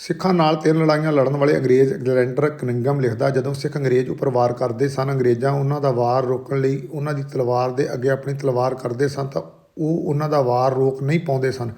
ਸਿੱਖਾਂ ਨਾਲ ਤਿੰਨ ਲੜਾਈਆਂ ਲੜਨ ਵਾਲੇ ਅੰਗਰੇਜ਼ ਗਲੈਂਡਰ ਕਨਿੰਗਮ ਲਿਖਦਾ, ਜਦੋਂ ਸਿੱਖ ਅੰਗਰੇਜ਼ ਉੱਪਰ ਵਾਰ ਕਰਦੇ ਸਨ, ਅੰਗਰੇਜ਼ਾਂ ਉਹਨਾਂ ਦਾ ਵਾਰ ਰੋਕਣ ਲਈ ਉਹਨਾਂ ਦੀ ਤਲਵਾਰ ਦੇ ਅੱਗੇ ਆਪਣੀ ਤਲਵਾਰ ਕਰਦੇ ਸਨ, ਤਾਂ ਉਹ ਉਹਨਾਂ ਦਾ ਵਾਰ ਰੋਕ ਨਹੀਂ ਪਾਉਂਦੇ ਸਨ।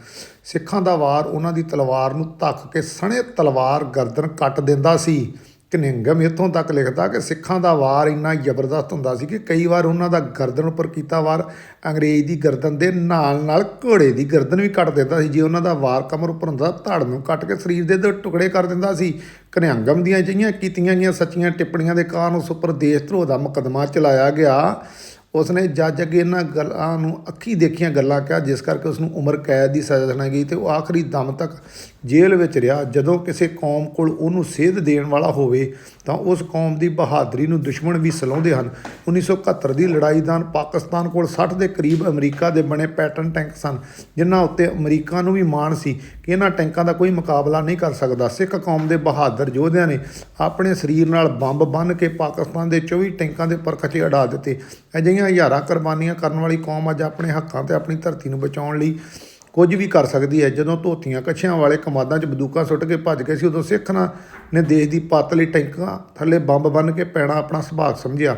ਸਿੱਖਾਂ ਦਾ ਵਾਰ ਉਹਨਾਂ ਦੀ ਤਲਵਾਰ ਨੂੰ ਧੱਕ ਕੇ ਸਣੇ ਤਲਵਾਰ ਗਰਦਨ ਕੱਟ ਦਿੰਦਾ ਸੀ। ਕਨਿੰਗਮ ਇੱਥੋਂ ਤੱਕ ਲਿਖਦਾ ਕਿ ਸਿੱਖਾਂ ਦਾ ਵਾਰ ਇੰਨਾ ਜ਼ਬਰਦਸਤ ਹੁੰਦਾ ਸੀ ਕਿ ਕਈ ਵਾਰ ਉਹਨਾਂ ਦਾ ਗਰਦਨ ਉੱਪਰ ਕੀਤਾ ਵਾਰ ਅੰਗਰੇਜ਼ ਦੀ ਗਰਦਨ ਦੇ ਨਾਲ ਨਾਲ ਘੋੜੇ ਦੀ ਗਰਦਨ ਵੀ ਕੱਟ ਦਿੰਦਾ ਸੀ, ਜੇ ਉਹਨਾਂ ਦਾ ਵਾਰ ਕਮਰ ਉੱਪਰ ਹੁੰਦਾ ਧੜ ਨੂੰ ਕੱਟ ਕੇ ਸਰੀਰ ਦੇ ਦੋ ਟੁਕੜੇ ਕਰ ਦਿੰਦਾ ਸੀ। ਕਨਿੰਗਮ ਦੀਆਂ ਜਿਹੀਆਂ ਕੀਤੀਆਂ ਗਈਆਂ ਸੱਚੀਆਂ ਟਿੱਪਣੀਆਂ ਦੇ ਕਾਰਨ ਉਸ ਉੱਪਰ ਦੇਸ਼ ਧਰੋਹ ਦਾ ਮੁਕੱਦਮਾ ਚਲਾਇਆ ਗਿਆ। ਉਸਨੇ ਜੱਜ ਅੱਗੇ ਇਹਨਾਂ ਗੱਲਾਂ ਨੂੰ ਅੱਖੀ ਦੇਖੀਆਂ ਗੱਲਾਂ ਕਿਹਾ, ਜਿਸ ਕਰਕੇ ਉਸ ਨੂੰ ਉਮਰ ਕੈਦ ਦੀ ਸਜ਼ਾ ਸੁਣਾਈ ਗਈ ਤੇ ਉਹ ਆਖਰੀ ਦਮ ਤੱਕ ਜੇਲ੍ਹ ਵਿੱਚ ਰਿਹਾ। ਜਦੋਂ ਕਿਸੇ ਕੌਮ ਕੋਲ ਉਹਨੂੰ ਸੇਧ ਦੇਣ ਵਾਲਾ ਹੋਵੇ, ਤਾਂ ਉਸ ਕੌਮ ਦੀ ਬਹਾਦਰੀ ਨੂੰ ਦੁਸ਼ਮਣ ਵੀ ਸਲਾਉਂਦੇ ਹਨ। 1971 ਦੀ ਲੜਾਈ ਦੌਰਾਨ ਪਾਕਿਸਤਾਨ ਕੋਲ 60 ਦੇ ਕਰੀਬ ਅਮਰੀਕਾ ਦੇ ਬਣੇ ਪੈਟਰਨ ਟੈਂਕ ਸਨ, ਜਿਨ੍ਹਾਂ ਉੱਤੇ ਅਮਰੀਕਾ ਨੂੰ ਵੀ ਮਾਣ ਸੀ ਕਿ ਇਹਨਾਂ ਟੈਂਕਾਂ ਦਾ ਕੋਈ ਮੁਕਾਬਲਾ ਨਹੀਂ ਕਰ ਸਕਦਾ। ਸਿੱਖ ਕੌਮ ਦੇ ਬਹਾਦਰ ਯੋਧਿਆਂ ਨੇ ਆਪਣੇ ਸਰੀਰ ਨਾਲ ਬੰਬ ਬੰਨ੍ਹ ਕੇ ਪਾਕਿਸਤਾਨ ਦੇ 24 ਟੈਂਕਾਂ ਦੇ ਪਰਖਚੇ ਉਡਾ ਦਿੱਤੇ। ਅਜਿਹੀਆਂ ਹਜ਼ਾਰਾਂ ਕੁਰਬਾਨੀਆਂ ਕਰਨ ਵਾਲੀ ਕੌਮ ਅੱਜ ਆਪਣੇ ਹੱਕਾਂ ਤੇ ਆਪਣੀ ਧਰਤੀ ਨੂੰ ਬਚਾਉਣ ਲਈ ਕੁਝ ਵੀ ਕਰ ਸਕਦੀ ਹੈ। ਜਦੋਂ ਧੋਤੀਆਂ ਕੱਛਿਆਂ ਵਾਲੇ ਕਮਾਦਾਂ 'ਚ ਬੰਦੂਕਾਂ ਸੁੱਟ ਕੇ ਭੱਜ ਗਏ ਸੀ, ਉਦੋਂ ਸਿੱਖਾਂ ਨੇ ਦੇਸ਼ ਦੀ ਪਾਤਲੀ ਟੈਂਕਾਂ ਥੱਲੇ ਬੰਬ ਬੰਨ ਕੇ ਪੈਣਾ ਆਪਣਾ ਸੁਭਾਗ ਸਮਝਿਆ।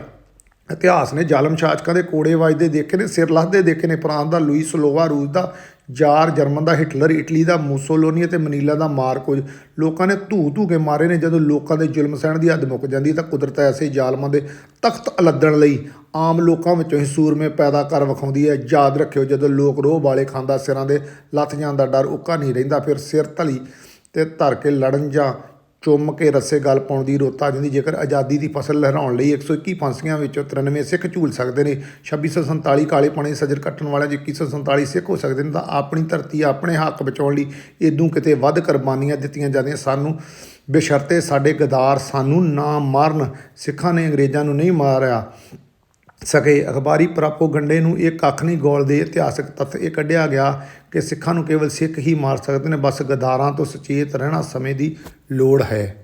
ਇਤਿਹਾਸ ਨੇ ਜ਼ਾਲਮ ਸ਼ਾਸਕਾਂ ਦੇ ਕੋੜੇ ਵੱਜਦੇ ਦੇਖੇ ਨੇ, ਸਿਰ ਲੱਥਦੇ ਦੇਖੇ ਨੇ ਫਰਾਂਸ ਦਾ ਲੂਈ, ਸਲੋਵਾ, ਰੂਸ ਦਾ ਜਾਰ, ਜਰਮਨ ਦਾ ਹਿਟਲਰ, ਇਟਲੀ ਦਾ ਮੁਸੋਲੋਨੀ ਅਤੇ ਮਨੀਲਾ ਦਾ ਮਾਰ ਕੁਝ ਲੋਕਾਂ ਨੇ ਧੂ ਧੂ ਕੇ ਮਾਰੇ ਨੇ ਜਦੋਂ ਲੋਕਾਂ ਦੇ ਜ਼ੁਲਮ ਸਹਿਣ ਦੀ ਹੱਦ ਮੁੱਕ ਜਾਂਦੀ ਤਾਂ ਕੁਦਰਤ ਐਸੇ ਜ਼ਾਲਮਾਂ ਦੇ ਤਖਤ ਅਲੱਦਣ ਲਈ ਆਮ ਲੋਕਾਂ ਵਿੱਚੋਂ ਹੀ ਸੂਰਮੇ ਪੈਦਾ ਕਰ ਵਿਖਾਉਂਦੀ ਹੈ। ਯਾਦ ਰੱਖਿਓ, ਜਦੋਂ ਲੋਕ ਰੋਹ ਵਾਲੇ ਖਾਂਦਾ ਸਿਰਾਂ ਦੇ ਲੱਥ ਜਾਣ ਦਾ ਡਰ ਉੱਕਾ ਨਹੀਂ ਰਹਿੰਦਾ, ਫਿਰ ਸਿਰ ਧਲੀ ਤੇ ਧਰ ਕੇ ਲੜਨ ਜਾਂ ਚੁੰਮ ਕੇ ਰੱਸੇ ਗਲ ਪਾਉਣ ਦੀ ਰੋਤਾ ਜਾਂਦੀ। ਜੇਕਰ ਆਜ਼ਾਦੀ ਦੀ ਫਸਲ ਲਹਿਰਾਉਣ ਲਈ 121 ਫਾਂਸੀਆਂ ਵਿੱਚੋਂ 93 ਸਿੱਖ ਝੂਲ ਸਕਦੇ ਨੇ 2647 ਕਾਲੇ ਪਾਣੀ ਦੀ ਸਜਰ ਕੱਟਣ ਵਾਲਿਆਂ 'ਚ 2147 ਸਿੱਖ ਹੋ ਸਕਦੇ ਨੇ, ਤਾਂ ਆਪਣੀ ਧਰਤੀ, ਆਪਣੇ ਹੱਕ ਬਚਾਉਣ ਲਈ ਇਦੋਂ ਕਿਤੇ ਵੱਧ ਕੁਰਬਾਨੀਆਂ ਦਿੱਤੀਆਂ ਜਾਂਦੀਆਂ। ਸਾਨੂੰ ਬੇਸ਼ਰਤੇ ਸਾਡੇ ਗਦਾਰ ਸਾਨੂੰ ਨਾ ਮਾਰਨ, ਸਿੱਖਾਂ ਨੇ ਅੰਗਰੇਜ਼ਾਂ ਨੂੰ ਨਹੀਂ ਮਾਰਿਆ। ਸਕੇ। ਅਖਬਾਰੀ ਪ੍ਰਾਪੋਗੰਡੇ ਨੂੰ ਇਹ ਕੱਖ ਨਹੀਂ ਗੋਲਦੇ ਇਤਿਹਾਸਕ ਤੱਥ ਇਹ ਕੱਢਿਆ ਗਿਆ ਕਿ ਸਿੱਖਾਂ ਨੂੰ ਕੇਵਲ ਸਿੱਖ ਹੀ ਮਾਰ ਸਕਦੇ ਨੇ, ਬਸ ਗਦਾਰਾਂ ਤੋਂ ਸੁਚੇਤ ਰਹਿਣਾ ਸਮੇਂ ਦੀ ਲੋੜ ਹੈ।